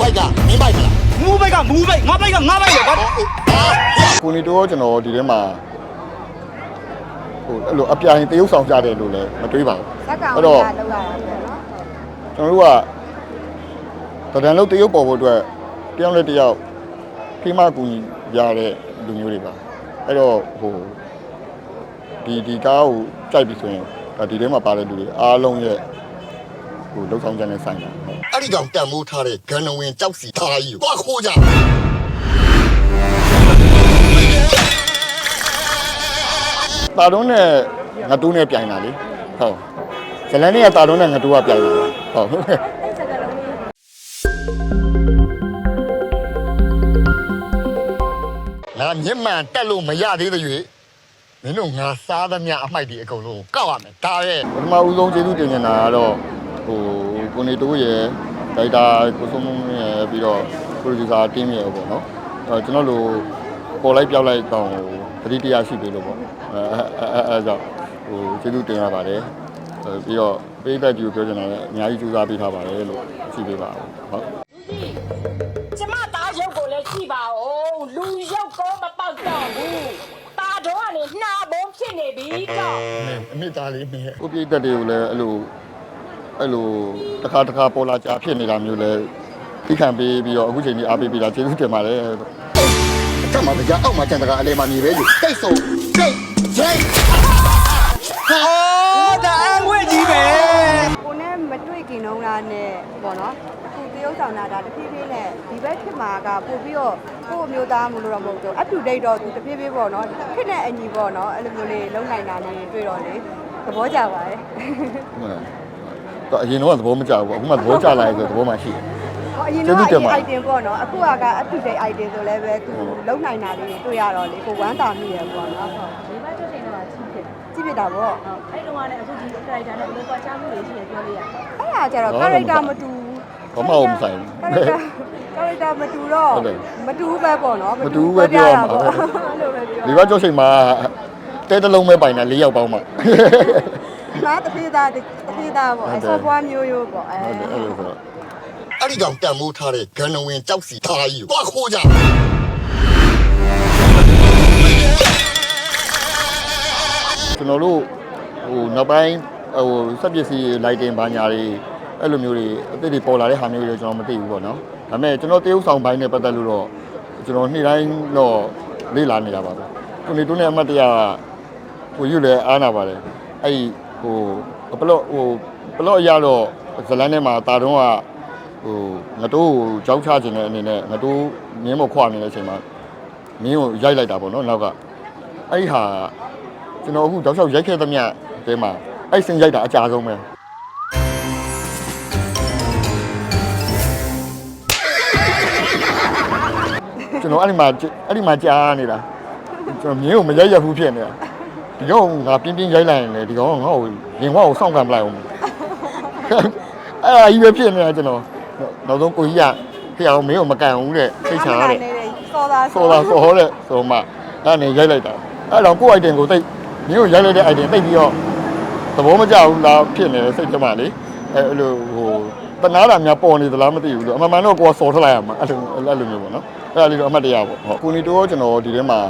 ဘိုက်ကမင်းဘိုက်မလားမူးဘိုက်ကမူးဘိုက်ငါဘိုက်ကငါဘိုက်လေကွာဟာကိုနေတော့ကျွန်တော်ဒီထဲမှာဟိုအဲ့လိုအပြိုင်တရုပ်ဆောင်ကြတယ်လို့လည်းမတွေးပါဘူးဇက်ကောင်အဲ့ကတော့လောက်ရတာပေါ့နော်ကျွန်တော်တို့ကတဒံလုံးတရုပ်ပေါ်ဖို့အတွက်တယောက်နဲ့တယောက်ဖိမကူညီရတဲ့လူမျိုးတွေပါအဲ့တော့ဟိုဒီဒီကားကိုကြိုက်ပြီဆိုရင်ဒါဒီထဲမှာပါတဲ့လူတွေအားလုံးရဲ့ဟိုလှုပ်ဆောင်ကြတဲ့ဆိုင်တာဟုတ် အဲ့ဒီကောင်တန်မိုးထားတဲ့ဂန်နဝင်ကြောက်စီထားကြီးကိုသွားခိုးကြတာတုံးနဲ့ငတူးနဲ့ပြိုင်တာလေဟုတ်ဇလန်နဲ့ကတာတုံးနဲ့ငတူးကပြိုင်တာဟုတ်ငါမျက်မှန်တက်လို့မရသေးတဲ့၍မင်းတို့ငါစားသမျှအမိုက်တွေအကုန်လုံးကောက်ရမယ်ဒါရဲ့ပထမဦးဆုံးကျေးဇူးတင်နေတာကတော့ဟို ကိုနေတိုးရဲ့ဒိုက်တာကိုစုံမုံရဲ့ပြီးတော့ producer team ရဲ့ပေါ့နော်အဲကျွန်တော်တို့ပေါ်လိုက်ပြောက်လိုက်တော့ပရိတရားရှိပြီလို့ပေါ့အဲအဲအဲကြောင့်ဟိုကျေးဇူးတင်ရပါတယ်ပြီးတော့ပေးဘက်ကြီးကိုပြောချင်တာလည်းအများကြီးကြိုးစားပေးထားပါတယ်လို့ရှိပေးပါဟုတ်ကျမသားရုပ်ကိုလည်းကြည့်ပါဦးလူရုပ်ကောမပေါက်တော့ဘူးตาတော့ကနေနှာဘုံဖြစ်နေပြီကောအမေသားလေးမင်းကိုပြည့်တက်တွေကိုလည်းအဲ့လို အဲ့လိုတစ်ခါတစ်ခါပေါ်လာကြဖြစ်နေတာမျိုးလဲသိခံပေးပြီးတော့အခုချိန်ကြီးအားပေးပြီးတာကျေးဇူးတင်ပါတယ်အထက်မှာကြားအောက်မှာကျန်တကအလဲမှာနေပဲယူတိတ်ဆုံတိတ်ရိုက်အော်ဒါအန်ဝဲကြီးပဲကိုနဲ့မတွေ့ခင်တော့လားနဲ့ပေါ့နော်အခုတရုပ်ဆောင်တာဒါတဖြည်းဖြည်းနဲ့ဒီဘက်ဖြစ်မှာကပို့ပြီးတော့ကို့အမျိုးသားမလို့တော့မဟုတ်တော့ up to date တော့သူတဖြည်းဖြည်းပေါ့နော်ခက်တဲ့အညီပေါ့နော်အဲ့လိုမျိုးလေးလုံနိုင်တာလေးတွေ့တော့လေသဘောကျပါတယ် တော့အရင်တော့သဘောမကျဘူးအခုမှသဘောကျလာတယ်ဆိုသဘောမှရှိတယ် ဟောအရင်ကျေးတော့ဇူးတင်ပါတယ် item ပေါ့နော်အခုကက up to date item ဆိုလည်းပဲသူလုံနိုင်တာလေးတွေ့ရတော့လေကိုဝမ်းသာမိရပေါ့နော်ဟုတ်ဒီဘက်ကျွတ်တင်တော့ချင်းဖြစ်ကြည့်ပြတာပေါ့ဟုတ်အဲ့တုန်းကလည်းအခုဒီ character နဲ့ဘယ်လိုကွာခြားမှုတွေရှိတယ်ပြောလို့ရတယ်အဲ့ဒါကျတော့ character မတူဘာမှမဆိုင်ဘူး character character မတူတော့ဟုတ်တယ်မတူဘူးပဲပေါ့နော်မတူဘူးပဲပြောရမှာ အဲ့လိုပဲပြော ဒီဘက်ကျောက်ချိန်မှာတဲတလုံးပဲပိုင်တာ၄ယောက်ပေါင်းမှ နားတဖေးသားတဖေးသားပေါ့ဟုတ်အတယ်ဆောပွားမျိုးရိုးပေါ့အဲဟုတ်တယ်အဲ့လိုဆိုတော့အဲ့ဒီကောင်တန်မိုးထားတဲ့ဂန်နဝင်ကြောက်စီထားကြီးကိုသွားခိုးကြကျွန်တော်တို့ဟိုနောက်ပိုင်းဟိုစက်ပစ္စည်းလိုက်တင်ဘာညာတွေအဲ့လိုမျိုးတွေအသစ်တွေပေါ်လာတဲ့ဟာမျိုးတွေကျွန်တော်မသိဘူးပေါ့နော်ဒါပေမဲ့ကျွန်တော်တရုပ်ဆောင်ပိုင်းနဲ့ပတ်သက်လို့တော့ကျွန်တော်နေ့တိုင်းတော့လေ့လာနေတာပါပဲကိုနေတွန်းနဲ့အမတ်တရဟိုယူလဲအားနာပါတယ်အဲ့ဒီ ဟိုဘလော့ဟိုဘလော့ရတော့ဇလန်းထဲမှာတာတုံးကဟိုငတိုးကိုကြောက်ချခြင်းတဲ့အနေနဲ့ငတိုးမြင်းမခွနေတဲ့အချိန်မှာမင်းကိုရိုက်လိုက်တာပေါ့နော်နောက်ကအဲ့ဒီဟာကျွန်တော်အခုတောက်လျှောက်ရိုက်ခဲ့သမျှတဲမှာအဲ့စင်ရိုက်တာအကြဆုံးပဲကျွန်တော်အဲ့ဒီမှာအဲ့ဒီမှာကြားနေတာကျွန်တော်မြင်းကိုမရိုက်ရဘူးဖြစ်နေတာ ဒီကောင်ငါပြင်းပြင်းရိုက်လိုက်ရင်လေဒီကောင်ကငါ့ကိုရင်ဝါကိုစောင့်ကန်ပလိုက်အောင်အဲ့ဒါကြီးပဲဖြစ်နေတာကျွန်တော်နောက်ဆုံးကိုကြီးကဖျောင်းမင်းကိုမကန်ဘူးတဲ့စိတ်ချတဲ့စောသားဆိုလာဆိုဟောတဲ့ဆိုမှအဲ့နေရိုက်လိုက်တာအဲ့တော့ကိုယ့် item ကိုတိတ်မင်းကိုရိုက်လိုက်တဲ့ item တိတ်ပြီးတော့သဘောမကျဘူးလားဖြစ်နေတဲ့စိတ်ထဲမှာလေအဲ့လိုဟိုတနာတာများပေါ်နေသလားမသိဘူးလို့အမှန်မှန်တော့ကိုယ်ကစော်ထလိုက်ရမှာအဲ့လိုအဲ့လိုမျိုးပေါ့နော်အဲ့ဒါလေးတော့အမှတ်တရပေါ့ဟုတ်ကိုနီတိုးကျွန်တော်ဒီထဲမှာ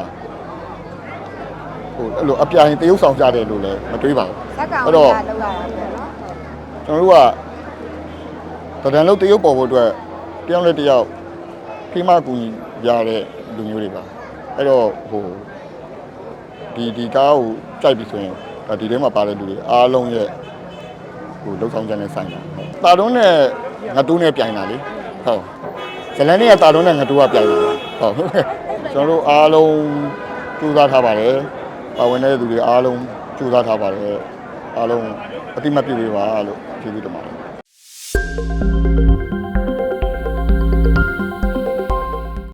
ဟိုအဲ့လိုအပြိုင်တရုပ်ဆောင်ကြတယ်လို့လည်းမတွေးပါဘူးဇက်ကောင်အဲ့ကတော့လောက်ရတာပေါ့နော်ကျွန်တော်တို့ကတဒံလုံးတရုပ်ပေါ်ဖို့အတွက်တယောက်နဲ့တယောက်ဖိမကူညီရတဲ့လူမျိုးတွေပါအဲ့တော့ဟိုဒီဒီကားကိုကြိုက်ပြီဆိုရင်ဒါဒီထဲမှာပါတဲ့လူတွေအားလုံးရဲ့ဟိုလှုပ်ဆောင်ကြတဲ့ဆိုင်တာဟုတ်တာတုံးနဲ့ငတူးနဲ့ပြိုင်တာလေဟုတ်ဇလန်နဲ့ကတာတုံးနဲ့ငတူးကပြိုင်တာဟုတ်ကျွန်တော်တို့အားလုံးကြိုးစားထားပါတယ် ပါဝင်တဲ့သူတွေအားလုံးကြိုးစားထားပါတယ်အားလုံးအတိမတ်ပြည့်ပေးပါလို့ကျေးဇူးတင်ပါတယ်